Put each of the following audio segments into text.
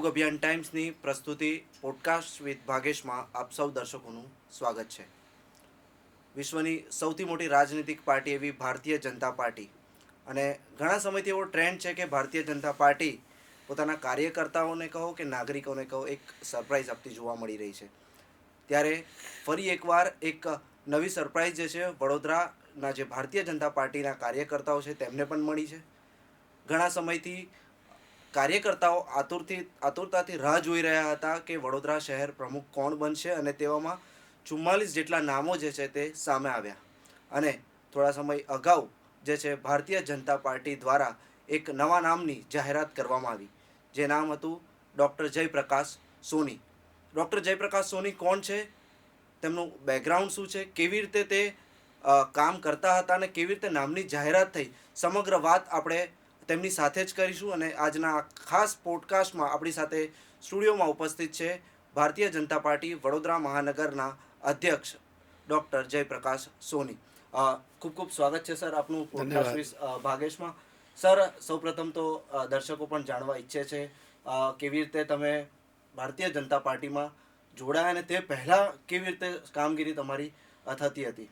નવયુગ અભિયાન ટાઈમ્સની પ્રસ્તુતિ podcast with ભાગેશમાં આપ સૌ દર્શકોનું સ્વાગત છે. વિશ્વની સૌથી મોટી રાજનીતિક પાર્ટી એવી ભારતીય જનતા પાર્ટી. અને ઘણા સમયથી એવો ટ્રેન્ડ છે કે ભારતીય જનતા પાર્ટી પોતાના કાર્યકર્તાઓને કહો કે નાગરિકોને કહો, એક સરપ્રાઈઝ આપતી જોવા મળી રહી છે. ત્યારે ફરી એકવાર એક નવી સરપ્રાઈઝ જે છે, વડોદરાના જે ભારતીય જનતા પાર્ટીના કાર્યકર્તાઓ છે, તેમને પણ મળી છે. ઘણા સમયથી કાર્યકર્તાઓ આતુરથી, આતુરતાથી રાહ જોઈ રહ્યા હતા કે વડોદરા શહેર પ્રમુખ કોણ બનશે અને તેવામાં ચુમ્માલીસ જેટલા નામો જે છે તે સામે આવ્યા. અને થોડા સમય અગાઉ જે છે ભારતીય જનતા પાર્ટી દ્વારા એક નવા નામની જાહેરાત કરવામાં આવી. જે નામ હતું ડૉક્ટર જયપ્રકાશ સોની. ડૉક્ટર જયપ્રકાશ સોની કોણ છે? તેમનું બેકગ્રાઉન્ડ શું છે? કેવી રીતે તે કામ કરતા હતા અને કેવી રીતે નામની જાહેરાત થઈ? સમગ્ર વાત આપણે તેમની સાથે જ કરીશું અને આજના ખાસ પોડકાસ્ટમાં આપણી સાથે સ્ટુડિયોમાં ઉપસ્થિત છે ભારતીય જનતા પાર્ટી વડોદરા મહાનગરના અધ્યક્ષ ડૉક્ટર જયપ્રકાશ સોની. ખૂબ ખૂબ સ્વાગત છે સર આપનું પોડકાસ્ટ ભાગેશમાં. સર સૌપ્રથમ તો દર્શકો પણ જાણવા ઈચ્છે છે કેવી રીતે તમે ભારતીય જનતા પાર્ટીમાં જોડાયા અને તે પહેલાં કેવી રીતે કામગીરી તમારી થતી હતી?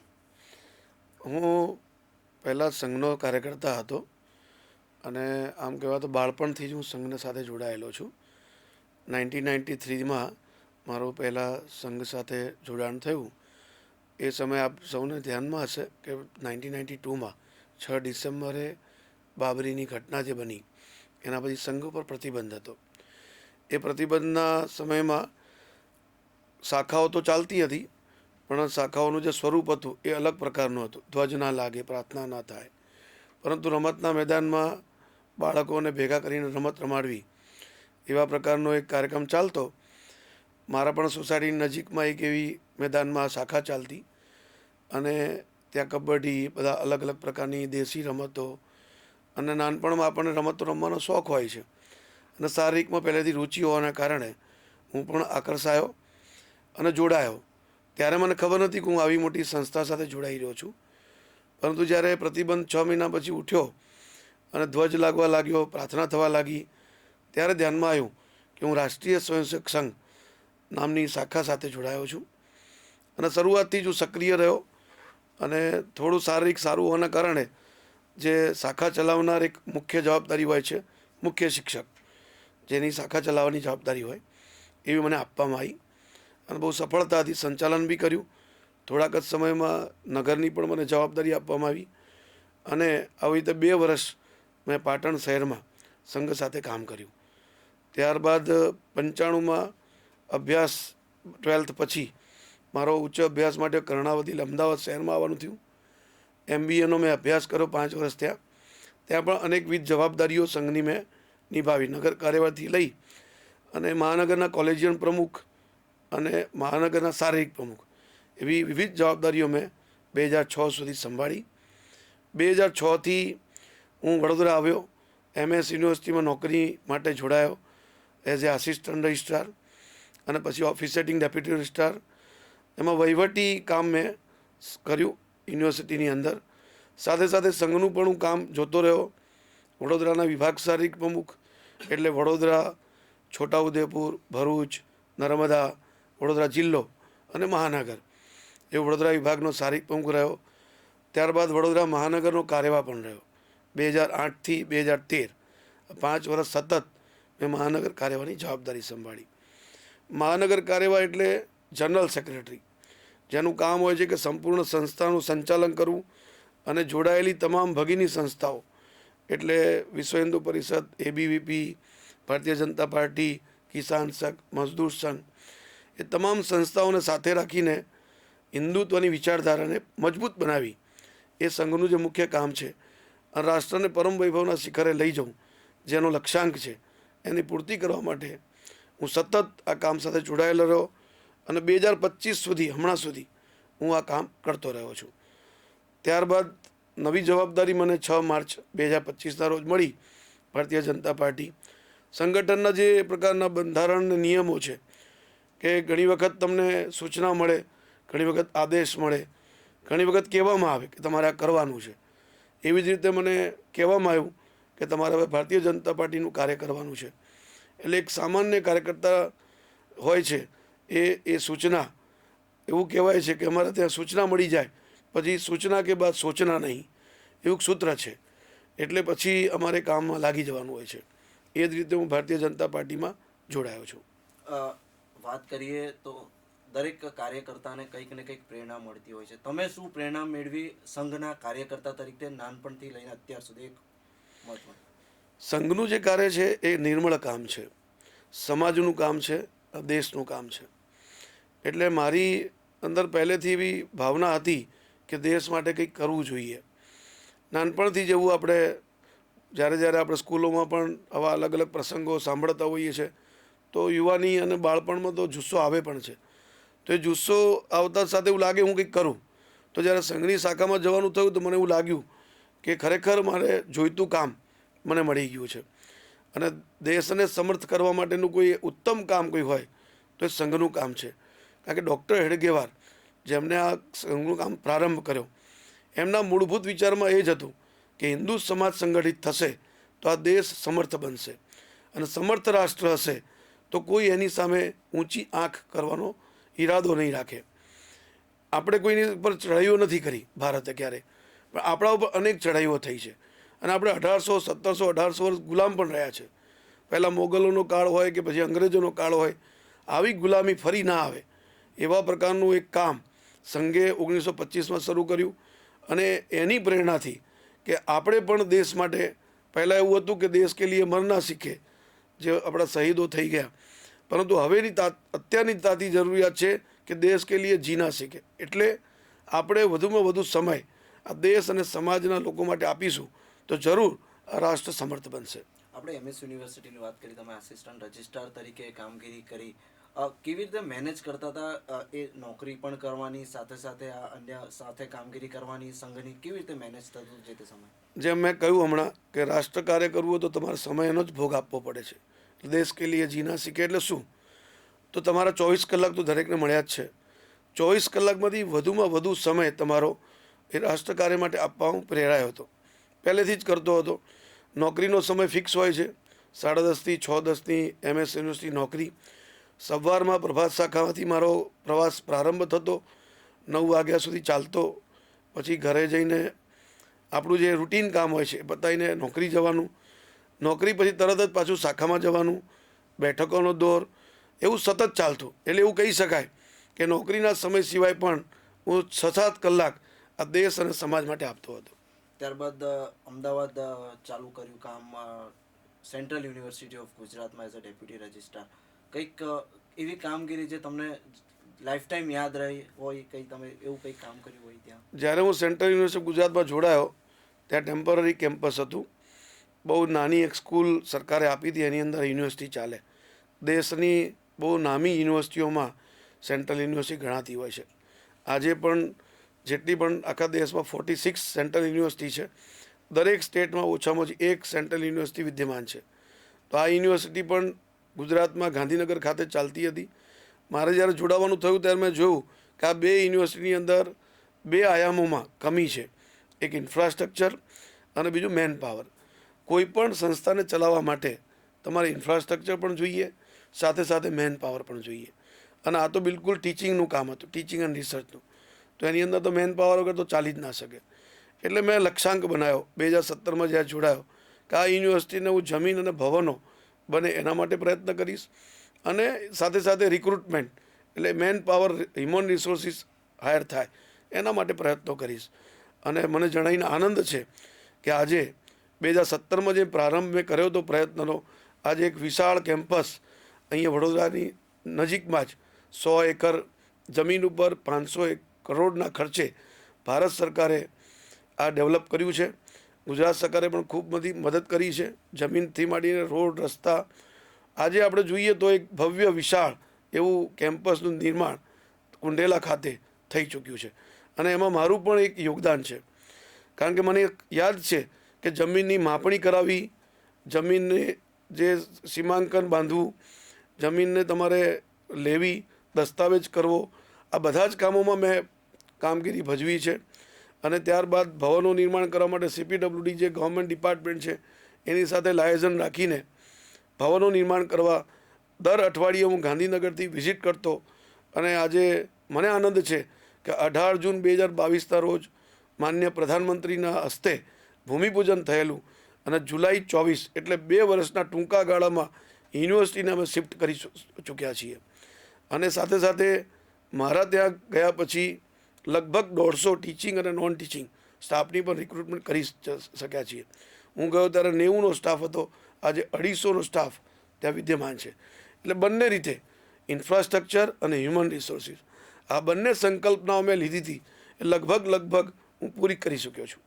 હું પહેલાં સંઘનો કાર્યકર્તા હતો. અને આમ કહેવાય તો બાળપણથી જ હું સંઘ સાથે જોડાયેલો છું. નાઇન્ટીન નાઇન્ટી થ્રીમાં મારું પહેલાં સંઘ સાથે જોડાણ થયું. એ સમયે આપ સૌને ધ્યાનમાં હશે કે નાઇન્ટીન નાઇન્ટી ટુમાં છ ડિસેમ્બરે બાબરીની ઘટના જે બની, એના પછી સંઘ ઉપર પ્રતિબંધ હતો. એ પ્રતિબંધના સમયમાં શાખાઓ તો ચાલતી હતી, પણ શાખાઓનું જે સ્વરૂપ હતું એ અલગ પ્રકારનું હતું. ધ્વજ ના લાગે, પ્રાર્થના ના થાય. પરંતુ રમતના મેદાનમાં બાળકોને ભેગા કરીને રમત રમાડવી એવા પ્રકારનો એક કાર્યક્રમ ચાલતો. મારા પણ સોસાયટીની નજીકમાં એક એવી મેદાનમાં શાખા ચાલતી અને ત્યાં કબડ્ડી બધા અલગ અલગ પ્રકારની દેશી રમતો અને નાનપણમાં આપણને રમતો રમવાનો શોખ હોય છે. અને શારીરિકમાં પહેલેથી રુચિ હોવાના કારણે હું પણ આકર્ષાયો અને જોડાયો. ત્યારે મને ખબર નથી કે હું આવી મોટી સંસ્થા સાથે જોડાઈ રહ્યો છું. પરંતુ જ્યારે પ્રતિબંધ છ મહિના પછી ઉઠ્યો અને ધ્વજ લાગવા લાગ્યો, પ્રાર્થના થવા લાગી, ત્યારે ધ્યાનમાં આવ્યું કે હું રાષ્ટ્રીય સ્વયંસેવક સંઘ નામની શાખા સાથે જોડાયો છું. અને શરૂઆતથી જ હું સક્રિય રહ્યો અને થોડું શારીરિક સારું હોવાના કારણે જે શાખા ચલાવનાર એક મુખ્ય જવાબદારી હોય છે, મુખ્ય શિક્ષક, જેની શાખા ચલાવવાની જવાબદારી હોય, એવી મને આપવામાં આવી. અને બહુ સફળતાથી સંચાલન બી કર્યું. થોડાક જ સમયમાં નગરની પણ મને જવાબદારી આપવામાં આવી અને આવી રીતે બે વર્ષ મેં પાટણ શહેરમાં સંઘ સાથે કામ કર્યું. ત્યારબાદ પંચાણુંમાં અભ્યાસ ટ્વેલ્થ પછી મારો ઉચ્ચ અભ્યાસ માટે કર્ણાવતી અમદાવાદ શહેરમાં આવવાનું થયું. એમબીએનો મેં અભ્યાસ કર્યો પાંચ વર્ષ ત્યાં. ત્યાં પણ અનેકવિધ જવાબદારીઓ સંઘની મેં નિભાવી. નગર કાર્યવાહીથી લઈ અને મહાનગરના કોલેજિયન પ્રમુખ અને મહાનગરના શારીરિક પ્રમુખ એવી વિવિધ જવાબદારીઓ મેં બે હજાર છ સુધી સંભાળી. બે હજાર છથી હું વડોદરા આવ્યો, એમએસ યુનિવર્સિટીમાં નોકરી માટે જોડાયો એઝ એ આસિસ્ટન્ટ રજિસ્ટ્રાર અને પછી ઓફિસ સેટિંગ ડેપ્યુટી રજિસ્ટ્રાર. એમાં વહીવટી કામ મેં કર્યું યુનિવર્સિટીની અંદર. સાથે સાથે સંઘનું પણ હું કામ જોતો રહ્યો. વડોદરાના વિભાગ શારીરિક પ્રમુખ એટલે વડોદરા, છોટાઉદેપુર, ભરૂચ, નર્મદા, વડોદરા જિલ્લો અને મહાનગર. એ વડોદરા વિભાગનો શારીરિક પ્રમુખ રહ્યો. ત્યારબાદ વડોદરા મહાનગરનો કાર્યવાહ પણ રહ્યો. બે હજાર આઠથી બે હજાર તેર, પાંચ વર્ષ સતત મેં મહાનગર કાર્યવાહની જવાબદારી સંભાળી. મહાનગર કાર્યવાહ એટલે જનરલ સેક્રેટરી, જેનું કામ હોય છે કે સંપૂર્ણ સંસ્થાનું સંચાલન કરવું અને જોડાયેલી તમામ ભગીની સંસ્થાઓ, એટલે વિશ્વ હિન્દુ પરિષદ એબીવીપી ભારતીય જનતા પાર્ટી, કિસાન સંઘ, મજદૂર સંઘ, એ તમામ સંસ્થાઓને સાથે રાખીને હિન્દુત્વની વિચારધારાને મજબૂત બનાવી. એ સંઘનું જે મુખ્ય કામ છે અને રાષ્ટ્રને પરમ વૈભવના શિખરે લઈ જવું, જેનો લક્ષ્યાંક છે, એની પૂર્તિ કરવા માટે હું સતત આ કામ સાથે જોડાયેલો રહ્યો અને બે હજાર પચીસ સુધી, હમણાં સુધી હું આ કામ કરતો રહ્યો છું. ત્યારબાદ નવી જવાબદારી મને છ માર્ચ બે હજાર પચીસના રોજ મળી. ભારતીય જનતા પાર્ટી સંગઠનના જે પ્રકારના બંધારણ નિયમો છે, કે ઘણી વખત તમને સૂચના મળે ઘણી વખત આદેશ મળે. ઘણી વખત કહેવામાં આવે કે તમારે આ કરવાનું છે. એવી જ રીતે મને કહેવામાં આવ્યું કે તમારે હવે ભારતીય જનતા પાર્ટીનું કાર્ય કરવાનું છે. એટલે એક સામાન્ય કાર્યકર્તા હોય છે એ એ સૂચના, એવું કહેવાય છે કે અમારે ત્યાં સૂચના મળી જાય, પછી સૂચના કે બાદ સૂચના નહીં, એવું સૂત્ર છે. એટલે પછી અમારે કામમાં લાગી જવાનું હોય છે. એ જ રીતે હું ભારતીય જનતા પાર્ટીમાં જોડાયો છું. વાત કરીએ તો દરેક કાર્યકર્તાને કંઈક ને કંઈક પ્રેરણા મળતી હોય છે. તમે શું પ્રેરણા મેળવી સંઘના કાર્યકર્તા તરીકે નાનપણથી લઈને અત્યાર સુધી એક મહત્વ સંઘનું જે કાર્ય છે એ નિર્મળ કામ છે. સમાજનું કામ છે, દેશનું કામ છે. એટલે મારી અંદર પહેલેથી એવી ભાવના હતી કે દેશ માટે કંઈક કરવું જોઈએ. નાનપણથી જેવું આપણે, જ્યારે જ્યારે આપણે સ્કૂલોમાં પણ આવા અલગ અલગ પ્રસંગો સાંભળતા હોઈએ છીએ તો યુવાની અને બાળપણમાં તો જુસ્સો આવે પણ છે. તો એ જુસ્સો આવતા સાથે એવું લાગે હું કંઈક કરું. તો જ્યારે સંઘની શાખામાં જવાનું થયું તો મને એવું લાગ્યું કે ખરેખર મારે જોઈતું કામ મને મળી ગયું છે. અને દેશને સમર્થ કરવા માટેનું કોઈ ઉત્તમ કામ કોઈ હોય તો એ સંઘનું કામ છે. કારણ કે ડૉક્ટર હેડગેવાર જેમને આ સંઘનું કામ પ્રારંભ કર્યો, એમના મૂળભૂત વિચારમાં એ જ હતું કે હિન્દુ સમાજ સંગઠિત થશે તો આ દેશ સમર્થ બનશે. અને સમર્થ રાષ્ટ્ર હશે તો કોઈ એની સામે ઊંચી આંખ કરવાનો ઈરાદો નહીં રાખે. આપણે કોઈની ઉપર ચઢાઈઓ નથી કરી ભારતે ક્યારે. પણ આપણા ઉપર અનેક ચઢાઈઓ થઈ છે. અને આપણે અઢારસો, સત્તરસો, અઢારસો વર્ષ ગુલામ પણ રહ્યા છે. પહેલાં મોગલોનો કાળ હોય કે પછી અંગ્રેજોનો કાળ હોય, આવી ગુલામી ફરી ના આવે. એવા પ્રકારનું એક કામ સંઘે ઓગણીસો પચીસમાં શરૂ કર્યું. અને એની પ્રેરણાથી કે આપણે પણ દેશ માટે, પહેલાં એવું હતું કે દેશ કે લીએ મરના શીખે, જે આપણા શહીદો થઈ ગયા. પરંતુ હવેની તા અત્યારની તાતી જરૂરિયાત છે કે દેશ કે લીએ જીના શીખે. એટલે આપણે વધુમાં વધુ સમય આ દેશ અને સમાજના લોકો માટે આપીશું તો જરૂર આ રાષ્ટ્ર સમર્થ બનશે. આપણે એમએસ યુનિવર્સિટીની વાત કરી તમે આસિસ્ટન્ટ રજિસ્ટ્રાર તરીકે કામગીરી કરી. કેવી રીતે મેનેજ કરતા હતા? એ નોકરી પણ કરવાની સાથે સાથે આ અન્ય સાથે કામગીરી કરવાની સંઘની કેવી રીતે મેનેજ થતું જે તે સમય? જેમ મેં કહ્યું હમણાં કે રાષ્ટ્ર કાર્ય કરવું હોય તો તમારે સમયનો જ ભોગ આપવો પડે છે. દેશ કે લીએ જીના શીખે, એટલે શું? તો તમારા ચોવીસ કલાક તો દરેકને મળ્યા જ છે. ચોવીસ કલાકમાંથી વધુમાં વધુ સમય તમારો એ રાષ્ટ્રકાર્ય માટે આપવા હું પ્રેરાયો હતો. પહેલેથી જ કરતો હતો. નોકરીનો સમય ફિક્સ હોય છે. સાડા દસથી છ દસની એમએસ યુનિવર્સિટી નોકરી. સવારમાં પ્રભાત શાખામાંથી મારો પ્રવાસ પ્રારંભ થતો. નવ વાગ્યા સુધી ચાલતો. પછી ઘરે જઈને આપણું જે રૂટીન કામ હોય છે એ પતાવીને નોકરી જવાનું. નોકરી પછી તરત જ પાછું શાખામાં જવાનું બેઠકોનો દોર એવું સતત ચાલતું. એટલે એવું કહી શકાય કે નોકરીના સમય સિવાય પણ હું છ સાત કલાક આ દેશ અને સમાજ માટે આપતો હતો. ત્યારબાદ અમદાવાદ ચાલુ કર્યું કામ સેન્ટ્રલ યુનિવર્સિટી ઓફ ગુજરાતમાં એઝ અ ડેપ્યુટી રજિસ્ટ્રાર. કંઈક એવી કામગીરી જે તમને લાઈફ ટાઈમ યાદ રહી હોય કંઈ તમે એવું કંઈક કામ કર્યું હોય ત્યાં? જ્યારે હું સેન્ટ્રલ યુનિવર્સિટી ગુજરાતમાં જોડાયો ત્યાં ટેમ્પરરી કેમ્પસ હતું. બહુ નાની એક સ્કૂલ સરકારે આપી હતી, એની અંદર યુનિવર્સિટી ચાલે. દેશની બહુ નામી યુનિવર્સિટીઓમાં સેન્ટ્રલ યુનિવર્સિટી ગણાતી હોય છે. આજે પણ જેટલી પણ આખા દેશમાં ફોર્ટી સિક્સ સેન્ટ્રલ યુનિવર્સિટી છે, દરેક સ્ટેટમાં ઓછામાં ઓછી એક સેન્ટ્રલ યુનિવર્સિટી વિદ્યમાન છે. તો આ યુનિવર્સિટી પણ ગુજરાતમાં ગાંધીનગર ખાતે ચાલતી હતી. મારે જ્યારે જોડાવાનું થયું ત્યારે મેં જોયું કે આ બે યુનિવર્સિટીની અંદર બે આયામોમાં કમી છે. એક ઇન્ફ્રાસ્ટ્રક્ચર અને બીજું મેન પાવર કોઈ પણ સંસ્થાને ચલાવવા માટે તમારે ઇન્ફ્રાસ્ટ્રક્ચર પણ જોઈએ, સાથે સાથે મેન પાવર પણ જોઈએ. અને આ તો બિલકુલ ટીચિંગનું કામ હતું ટીચિંગ એન્ડ રિસર્ચનું તો એની અંદર તો મેન પાવર વગર તો ચાલી જ ના શકે. એટલે મેં લક્ષ્યાંક બનાવ્યો, બે હજાર સત્તરમાં જ્યારે જોડાયો, કે આ યુનિવર્સિટીને હું જમીન અને ભવનો બને એના માટે પ્રયત્ન કરીશ. અને સાથે સાથે રિક્રુટમેન્ટ એટલે man power human resources hire થાય, એના માટે પ્રયત્નો કરીશ. અને મને જણાવીને આનંદ છે કે આજે બે હજાર સત્તરમાં જે પ્રારંભ મેં કર્યો હતો પ્રયત્નનો, આજે એક વિશાળ કેમ્પસ અહીંયા વડોદરાની નજીકમાં જ સો એકર જમીન ઉપર પાંચસો એક કરોડના ખર્ચે ભારત સરકારે આ ડેવલપ કર્યું છે. ગુજરાત સરકારે પણ ખૂબ બધી મદદ કરી છે. જમીનથી માંડીને રોડ, રસ્તા. આજે આપણે જોઈએ તો એક ભવ્ય, વિશાળ એવું કેમ્પસનું નિર્માણ કુંડેલા ખાતે થઈ ચૂક્યું છે. અને એમાં મારું પણ એક યોગદાન છે. કારણ કે મને યાદ છે કે જમીનની માપણી કરાવી, જમીનને જે સીમાંકન બાંધવું, જમીનને તમારે લેવી, દસ્તાવેજ કરવો, આ બધા જ કામોમાં મેં કામગીરી ભજવી છે. અને ત્યારબાદ ભવનો નિર્માણ કરવા માટે સીપીડબ્લ્યુડી જે ગવર્મેન્ટ ડિપાર્ટમેન્ટ છે, એની સાથે લાયઝન રાખીને ભવનો નિર્માણ કરવા દર અઠવાડિયે હું ગાંધીનગરથી વિઝિટ કરતો અને આજે મને આનંદ છે કે અઢાર જૂન બે હજાર બાવીસના રોજ માન્ય પ્રધાનમંત્રીના હસ્તે ભૂમિપૂજન થયેલું. અને જુલાઈ ચોવીસ એટલે બે વર્ષના ટૂંકા ગાળામાં યુનિવર્સિટીને અમે શિફ્ટ કરી ચૂક્યા છીએ. અને સાથે સાથે મારા ત્યાં ગયા પછી લગભગ દોઢસો ટીચિંગ અને નોન ટીચિંગ સ્ટાફની પણ રિક્રુટમેન્ટ કરી શક્યા છીએ. હું ગયો ત્યારે નેવુંનો સ્ટાફ હતો, આજે અઢીસોનો સ્ટાફ ત્યાં વિદ્યમાન છે. એટલે બંને રીતે ઇન્ફ્રાસ્ટ્રક્ચર અને હ્યુમન રિસોર્સિસ આ બંને સંકલ્પનાઓ મેં લીધી હતી. એ લગભગ લગભગ હું પૂરી કરી શક્યો છું.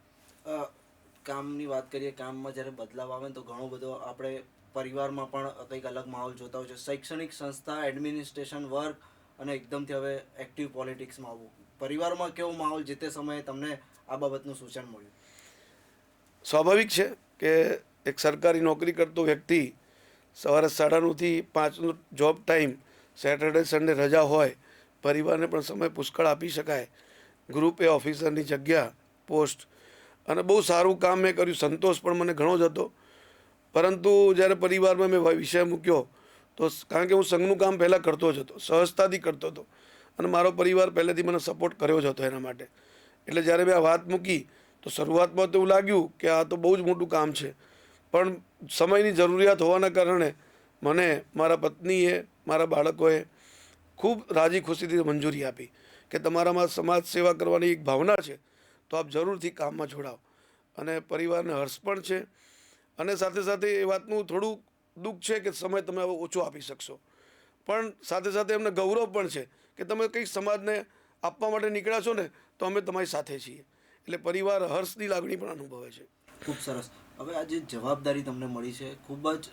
કામની વાત કરીએ, કામમાં જ્યારે બદલાવ આવે ને તો ઘણો બધો આપણે પરિવારમાં પણ કંઈક અલગ માહોલ જોતા હોય છે. શૈક્ષણિક સંસ્થા એડમિનિસ્ટ્રેશન વર્ક અને એકદમથી હવે એક્ટિવ પોલિટિક્સમાં આવવું પરિવારમાં કેવો માહોલ જે તે સમયે તમને આ બાબતનું સૂચન મળ્યું? સ્વાભાવિક છે કે એક સરકારી નોકરી કરતો વ્યક્તિ સવારે સાડા નવથી પાંચનો જોબ ટાઈમ સેટરડે સન્ડે રજા હોય, પરિવારને પણ સમય પુષ્કળ આપી શકાય. ગ્રુપ એ ઓફિસરની જગ્યા પોસ્ટ અને બહુ સારું કામ મેં કર્યું. સંતોષ પણ મને ઘણો જ હતો. પરંતુ જ્યારે પરિવારમાં મેં વિષય મૂક્યો, તો કારણ કે હું સંઘનું કામ પહેલાં કરતો જ હતો. સહજતાથી કરતો હતો. અને મારો પરિવાર પહેલેથી મને સપોર્ટ કર્યો જ હતો એના માટે. એટલે જ્યારે મેં આ વાત મૂકી, તો શરૂઆતમાં તો એવું લાગ્યું કે આ તો બહુ જ મોટું કામ છે. પણ સમયની જરૂરિયાત હોવાના કારણે મને મારા પત્નીએ, મારા બાળકોએ ખૂબ રાજી ખુશીથી મંજૂરી આપી કે તમારામાં સમાજ સેવા કરવાની એક ભાવના છે. તો આપ જરૂરથી કામમાં જોડાઓ અને પરિવારને હર્ષ પણ છે. અને સાથે સાથે એ વાતનું થોડું દુઃખ છે કે સમય તમે હવે ઓછો આપી શકશો. પણ સાથે સાથે એમને ગૌરવ પણ છે કે તમે કંઈક સમાજને આપવા માટે નીકળ્યા છો ને, તો અમે તમારી સાથે છીએ. એટલે પરિવાર હર્ષની લાગણી પણ અનુભવે છે. ખૂબ સરસ. હવે આ જે જવાબદારી તમને મળી છે, ખૂબ જ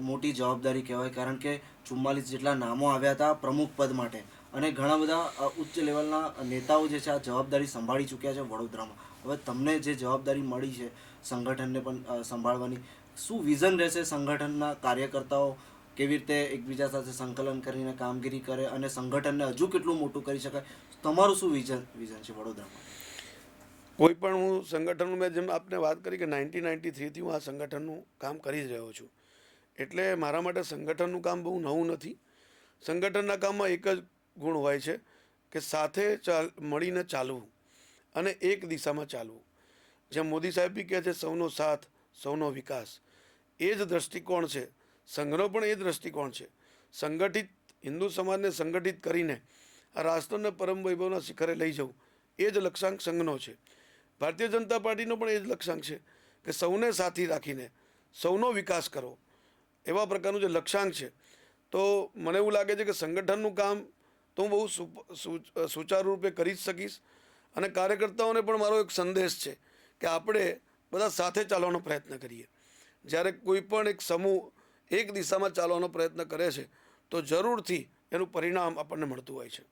મોટી જવાબદારી કહેવાય. કારણ કે ચુમ્માલીસ જેટલા નામો આવ્યા હતા પ્રમુખ પદ માટે. અને ઘણા બધા ઉચ્ચ લેવલના નેતાઓ જે છે, આ જવાબદારી સંભાળી ચૂક્યા છે વડોદરામાં. હવે તમને જે જવાબદારી મળી છે સંગઠનને પણ સંભાળવાની, શું વિઝન રહેશે સંગઠનના કાર્યકર્તાઓ કેવી રીતે એકબીજા સાથે સંકલન કરીને કામગીરી કરે અને સંગઠનને હજુ કેટલું મોટું કરી શકાય? તમારું શું વિઝન વિઝન છે વડોદરામાં? કોઈ પણ હું સંગઠનનું, મેં જેમ આપને વાત કરી કે નાઇન્ટીન નાઇન્ટી થ્રીથી હું આ સંગઠનનું કામ કરી રહ્યો છું. એટલે મારા માટે સંગઠનનું કામ બહુ નવું નથી. સંગઠનના કામમાં એક જ ગુણ હોય છે કે સાથે ચાલ, મળીને ચાલવું અને એક દિશામાં ચાલવું. જેમ મોદી સાહેબ બી કહે છે, સૌનો સાથ, સૌનો વિકાસ. એ જ દ્રષ્ટિકોણ છે. સંઘનો પણ એ દૃષ્ટિકોણ છે. સંગઠિત, હિન્દુ સમાજને સંગઠિત કરીને આ રાષ્ટ્રને પરમ વૈભવના શિખરે લઈ જવું એ જ લક્ષ્યાંક સંઘનો છે. ભારતીય જનતા પાર્ટીનો પણ એ જ લક્ષ્યાંક છે કે સૌને સાથી રાખીને સૌનો વિકાસ કરો. એવા પ્રકારનું જે લક્ષ્યાંક છે. તો મને એવું લાગે છે કે સંગઠનનું કામ તો હું બહુ સુ- સુચારુ રૂપે કરી જ શકીશ. અને કાર્યકર્તાઓને પણ મારો એક સંદેશ છે કે આપણે બધા સાથે ચાલવાનો પ્રયત્ન કરીએ. જ્યારે કોઈ પણ એક સમૂહ એક દિશામાં ચાલવાનો પ્રયત્ન કરે છે તો જરૂરથી એનું પરિણામ આપણને મળતું હોય છે.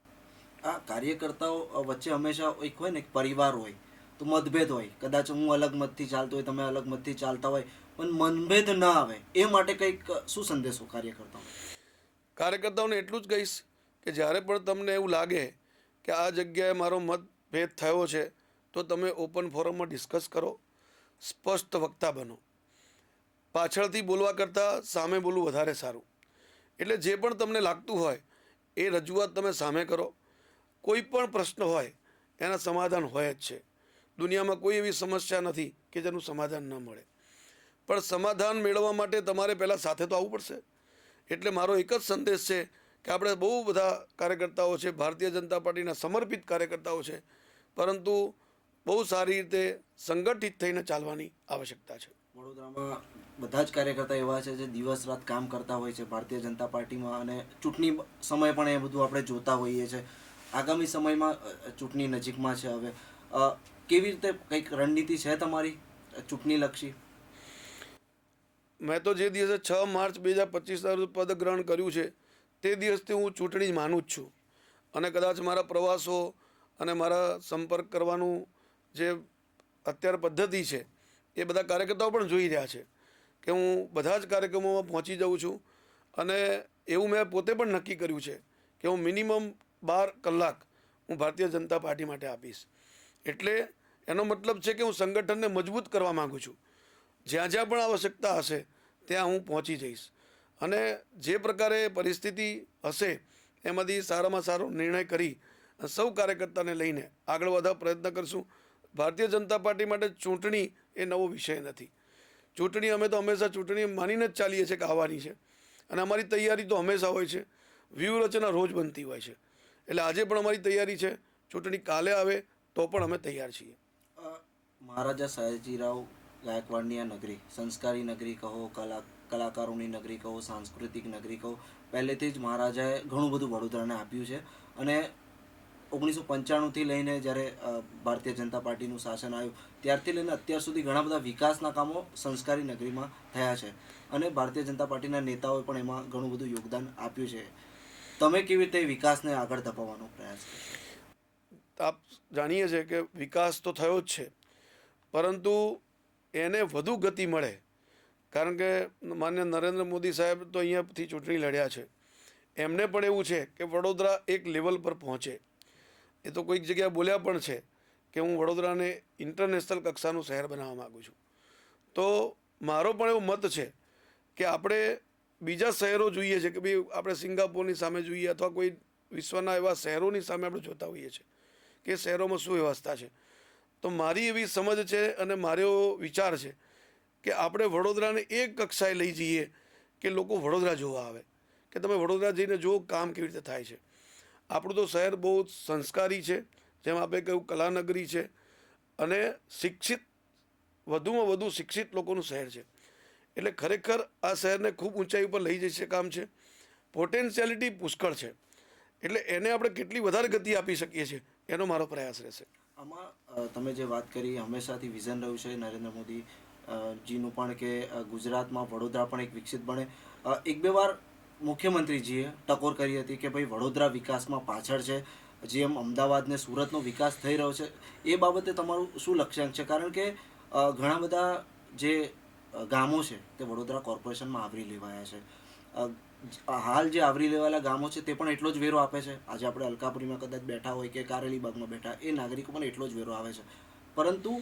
આ કાર્યકર્તાઓ વચ્ચે હંમેશા એક હોય ને એક પરિવાર હોય. તો મતભેદ હોય. કદાચ હું અલગ મતથી ચાલતો હોય તમે અલગ મતથી ચાલતા હોય પણ મનભેદ ન આવે. એ માટે કંઈક શું સંદેશો કાર્યકર્તાઓ કાર્યકર્તાઓને એટલું જ કહીશ કે જ્યારે પણ તમને એવું લાગે કે આ જગ્યાએ મારો મતભેદ થયો છે, તો તમે ઓપન ફોરમમાં ડિસ્કસ કરો. સ્પષ્ટ વક્તા બનો. પાછળથી બોલવા કરતાં સામે બોલવું વધારે સારું. એટલે જે પણ તમને લાગતું હોય, એ રજૂઆત તમે સામે કરો. કોઈ પણ પ્રશ્ન હોય, એના સમાધાન હોય જ છે. દુનિયામાં કોઈ એવી સમસ્યા નથી કે જેનું સમાધાન ન મળે. પણ સમાધાન મેળવવા માટે તમારે પહેલાં સાથે તો આવવું પડશે. એટલે મારો એક જ સંદેશ છે કે આપણે બહુ બધા કાર્યકર્તાઓ છે ભારતીય જનતા પાર્ટીના સમર્પિત કાર્યકર્તાઓ છે પરંતુ બહુ સારી રીતે સંગઠિત થઈને ચાલવાની આવશ્યકતા છે. વડોદરામાં બધા જ કાર્યકર્તા એવા છે જે દિવસ રાત કામ કરતા હોય છે ભારતીય જનતા પાર્ટીમાં અને ચૂંટણી સમય પણ એ બધું આપણે જોતા હોઈએ છીએ આગામી સમયમાં ચૂંટણી નજીકમાં છે હવે. કેવી રીતે કંઈક રણનીતિ છે તમારી ચૂંટણી લક્ષી મેં તો જે દિવસે છ માર્ચ બે હજાર પચીસના પદ પદગ્રહણ કર્યું છે તે દિવસથી હું ચૂંટણી જ માનું જ છું. અને કદાચ મારા પ્રવાસો અને મારા સંપર્ક કરવાનું જે અત્યારે પદ્ધતિ છે, એ બધા કાર્યકર્તાઓ પણ જોઈ રહ્યા છે કે હું બધા જ કાર્યક્રમોમાં પહોંચી જાઉં છું અને એવું મેં પોતે પણ નક્કી કર્યું છે કે હું મિનિમમ બાર કલાક હું ભારતીય જનતા પાર્ટી માટે આપીશ. એટલે એનો મતલબ છે કે હું સંગઠનને મજબૂત કરવા માગું છું. જ્યાં જ્યાં પણ આવશ્યકતા હશે, ત્યાં હું પહોંચી જઈશ. અને જે પ્રકારે પરિસ્થિતિ હશે, એમાંથી સારામાં સારો નિર્ણય કરી સૌ કાર્યકર્તાને લઈને આગળ વધવા પ્રયત્ન કરશું. ભારતીય જનતા પાર્ટી માટે ચૂંટણી એ નવો વિષય નથી. ચૂંટણી અમે તો હંમેશા ચૂંટણી માનીને જ ચાલીએ છીએ કે આવવાની છે. અને અમારી તૈયારી તો હંમેશા હોય છે. વ્યૂહરચના રોજ બનતી હોય છે. એટલે આજે પણ અમારી તૈયારી છે. ચૂંટણી કાલે આવે તો પણ અમે તૈયાર છીએ. મહારાજા સયાજીરાવ ગાયકવાડની આ નગરી, સંસ્કારી નગરી કહો, કલા કલાકારોની નગરી કહો સાંસ્કૃતિક નગરી કહો પહેલેથી જ મહારાજાએ ઘણું બધું વડોદરાને આપ્યું છે અને ઓગણીસો પંચાણુંથી લઈને જ્યારે ભારતીય જનતા પાર્ટીનું શાસન આવ્યું, ત્યારથી લઈને અત્યાર સુધી ઘણા બધા વિકાસના કામો સંસ્કારી નગરીમાં થયા છે અને ભારતીય જનતા પાર્ટીના નેતાઓએ પણ એમાં ઘણું બધું યોગદાન આપ્યું છે. તમે કેવી રીતે વિકાસને આગળ ધપાવવાનો પ્રયાસ આપ જાણીએ છીએ કે વિકાસ તો થયો જ છે, પરંતુ એને વધુ ગતિ મળે કારણ કે માન્ય નરેન્દ્ર મોદી સાહેબ તો અહીંયાથી ચૂંટણી લડ્યા છે. એમને પણ એવું છે કે વડોદરા એક લેવલ પર પહોંચે. એ તો કોઈક જગ્યાએ બોલ્યા પણ છે કે હું વડોદરાને ઇન્ટરનેશનલ કક્ષાનું શહેર બનાવવા માગું છું. તો મારો પણ એવો મત છે કે આપણે બીજા શહેરો જોઈએ છે કે ભાઈ આપણે સિંગાપોરની સામે જોઈએ અથવા કોઈ વિશ્વના એવા શહેરોની સામે આપણે જોતા હોઈએ છીએ કે શહેરોમાં શું વ્યવસ્થા છે. તો મારી એવી સમજ છે અને મારો વિચાર છે કે આપણે વડોદરાને એક કક્ષાએ લઈ જઈએ કે લોકો વડોદરા જોવા આવે. કે તમે વડોદરા જઈને જુઓ કામ કેવી રીતે થાય છે. આપણું તો શહેર બહુ સંસ્કારી છે, જેમ આપણે કહ્યું કલાનગરી છે, અને શિક્ષિત, વધુમાં વધુ શિક્ષિત લોકોનું શહેર છે. એટલે ખરેખર આ શહેરને ખૂબ ઊંચાઈ ઉપર લઈ જઈ કામ છે. પોટેન્શિયાલિટી પુષ્કળ છે. એટલે એને આપણે કેટલી વધારે ગતિ આપી શકીએ છીએ, એનો મારો પ્રયાસ રહેશે. આમાં તમે જે વાત કરી, હંમેશાથી વિઝન રહ્યું છે નરેન્દ્ર મોદી જીનું પણ કે ગુજરાતમાં વડોદરા પણ એક વિકસિત બને. એક બે વાર મુખ્યમંત્રીજીએ ટકોર કરી હતી કે ભાઈ વડોદરા વિકાસમાં પાછળ છે. જેમ અમદાવાદ ને સુરતનો વિકાસ થઈ રહ્યો છે. એ બાબતે તમારું શું લક્ષ્યાંક છે? કારણ કે ઘણા બધા જે ગામો છે તે વડોદરા કોર્પોરેશનમાં આવરી લેવાયા છે. હાલ જે આવરી લેવાયેલા ગામો છે તે પણ એટલો જ વેરો આપે છે. આજે આપણે અલકાપુરીમાં કદાચ બેઠા હોય કે કારેલીબાગમાં બેઠા, એ નાગરિકો પણ એટલો જ વેરો આવે છે. પરંતુ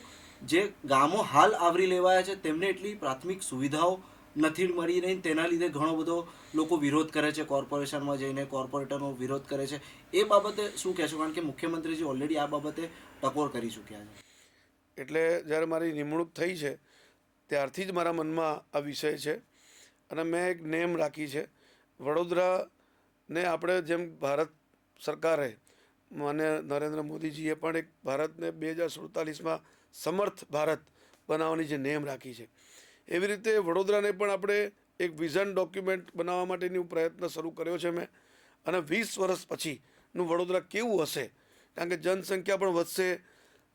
જે ગામો હાલ આવરી લેવાયા છે, તેમને એટલી પ્રાથમિક સુવિધાઓ નથી મળી રહી તેના લીધે ઘણો બધો લોકો વિરોધ કરે છે, કોર્પોરેશનમાં જઈને કોર્પોરેટરનો વિરોધ કરે છે. એ બાબતે શું કહેશો? કારણ કે મુખ્યમંત્રીજી ઓલરેડી આ બાબતે ટકોર કરી ચૂક્યા છે. એટલે જ્યારે મારી નિમણૂક થઈ છે, ત્યારથી જ મારા મનમાં આ વિષય છે અને મેં એક નેમ રાખી છે. વડોદરાને આપણે જેમ ભારત સરકારે, માન્ય નરેન્દ્ર મોદીજીએ પણ એક ભારતને બે હજાર સુડતાલીસમાં સમર્થ ભારત બનાવવાની જે નેમ રાખી છે. એવી રીતે વડોદરાને પણ આપણે એક વિઝન ડોક્યુમેન્ટ બનાવવા માટેની પ્રયત્ન શરૂ કર્યો છે મેં. અને વીસ વર્ષ પછીનું વડોદરા કેવું હશે? કારણ કે જનસંખ્યા પણ વધશે,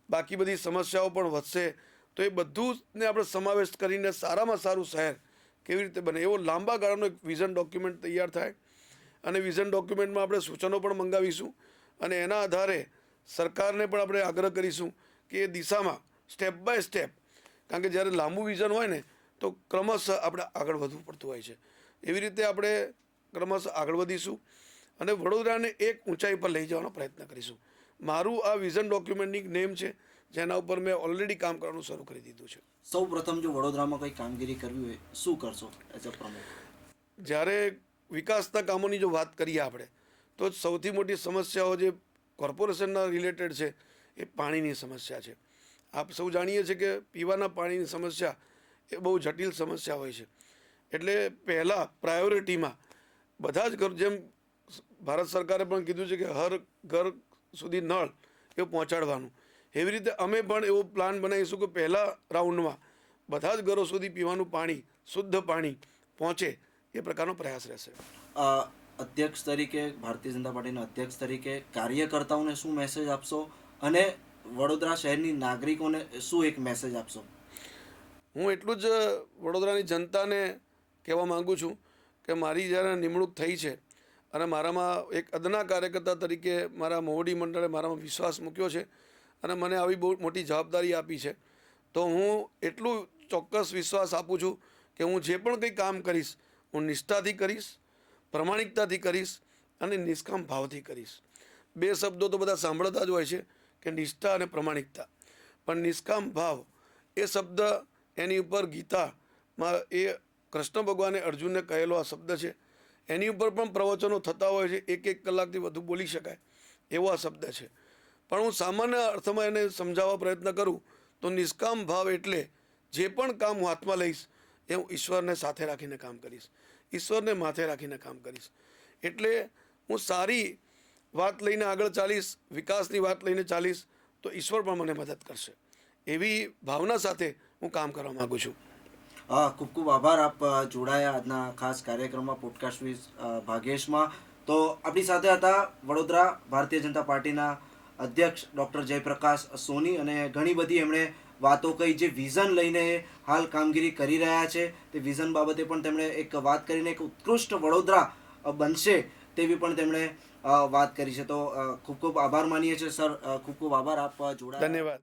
બાકી બધી સમસ્યાઓ પણ વધશે. તો એ બધુંને આપણે સમાવેશ કરીને સારામાં સારું શહેર કેવી રીતે બને? એવો લાંબા ગાળાનો એક વિઝન ડોક્યુમેન્ટ તૈયાર થાય. અને વિઝન ડોક્યુમેન્ટમાં આપણે સૂચનો પણ મંગાવીશું. અને એના આધારે સરકારને પણ આપણે આગ્રહ કરીશું કે એ દિશામાં સ્ટેપ બાય સ્ટેપ કારણ કે જ્યારે લાંબુ વિઝન હોય ને તો ક્રમશઃ આપણે આગળ વધવું પડતું હોય છે. એવી રીતે આપણે ક્રમશઃ આગળ વધીશું અને વડોદરાને એક ઊંચાઈ પર લઈ જવાનો પ્રયત્ન કરીશું. મારું આ વિઝન ડોક્યુમેન્ટની નેમ છે જેના ઉપર મેં ઓલરેડી કામ કરવાનું શરૂ કરી દીધું છે. સૌ પ્રથમ જો વડોદરામાં કંઈ કામગીરી કરવી હોય શું કરશો એઝ અ જ્યારે વિકાસના કામોની જો વાત કરીએ આપણે તો સૌથી મોટી સમસ્યાઓ જે કોર્પોરેશનના રિલેટેડ છે એ પાણીની સમસ્યા છે. આપ સૌ જાણીએ છીએ કે પીવાના પાણીની સમસ્યા એ બહુ જટિલ સમસ્યા હોય છે. એટલે પહેલાં પ્રાયોરિટીમાં બધા જ ઘર જેમ ભારત સરકારે પણ કીધું છે કે હર ઘર સુધી નળ એ પહોંચાડવાનું. એવી રીતે અમે પણ એવો પ્લાન બનાવીશું કે પહેલાં રાઉન્ડમાં બધા જ ઘરો સુધી પીવાનું પાણી, શુદ્ધ પાણી પહોંચે એ પ્રકારનો પ્રયાસ રહેશે. અધ્યક્ષ તરીકે, ભારતીય જનતા પાર્ટીના અધ્યક્ષ તરીકે કાર્યકર્તાઓને શું મેસેજ આપશો? અને વડોદરા શહેરની નાગરિકોને શું એક મેસેજ આપશો? હું એટલું જ વડોદરાની જનતાને કહેવા માગું છું કે મારી જ્યારે નિમણૂક થઈ છે અને મારામાં એક અદના કાર્યકર્તા તરીકે મારા મોવડી મંડળે મારામાં વિશ્વાસ મૂક્યો છે અને મને આવી બહુ મોટી જવાબદારી આપી છે, તો હું એટલું ચોક્કસ વિશ્વાસ આપું છું કે હું જે પણ કંઈ કામ કરીશ, હું નિષ્ઠાથી કરીશ, પ્રમાણિકતાથી કરીશ અને નિષ્કામ ભાવથી કરીશ. બે શબ્દો તો બધા સાંભળતા જ હોય છે. કે નિષ્ઠા અને પ્રમાણિકતા. પણ નિષ્કામ ભાવ એ શબ્દ એની ઉપર ગીતામાં એ કૃષ્ણ ભગવાને અર્જુનને કહેલો આ શબ્દ છે. એની ઉપર પણ પ્રવચનો થતા હોય છે, એક એક કલાકથી વધુ બોલી શકાય એવો આ શબ્દ છે. પણ હું સામાન્ય અર્થમાં એને સમજાવવા પ્રયત્ન કરું તો નિષ્કામ ભાવ એટલે જે પણ કામ હું હાથમાં લઈશ એ હું ઈશ્વરને સાથે રાખીને કામ કરીશ. ઈશ્વરને માથે રાખીને કામ કરીશ. એટલે હું સારી વાત લઈને આગળ ચાલીશ વિકાસની વાત લઈને ચાલીશ તો ઈશ્વર પણ મને મદદ કરશે. એવી ભાવના સાથે હું કામ કરવા માગું છું. હા ખૂબ ખૂબ આભાર. આપ જોડાયા આજના ખાસ કાર્યક્રમમાં પોડકાસ્ટ અ, ભાગેશમાં. તો આપણી સાથે હતા વડોદરા ભારતીય જનતા પાર્ટીના અધ્યક્ષ ડૉક્ટર જયપ્રકાશ સોની અને ઘણી બધી એમણે વાતો કહી જે વિઝન લઈને હાલ કામગીરી કરી રહ્યા છે. તે વિઝન બાબતે પણ તેમણે એક વાત કરીને એક ઉત્કૃષ્ટ વડોદરા બનશે તેવી પણ તેમણે વાત કરી છે. તો ખૂબ ખૂબ આભાર માનીએ છીએ સર. ખૂબ ખૂબ આભાર. આપ અ, જોડાયા ધન્યવાદ.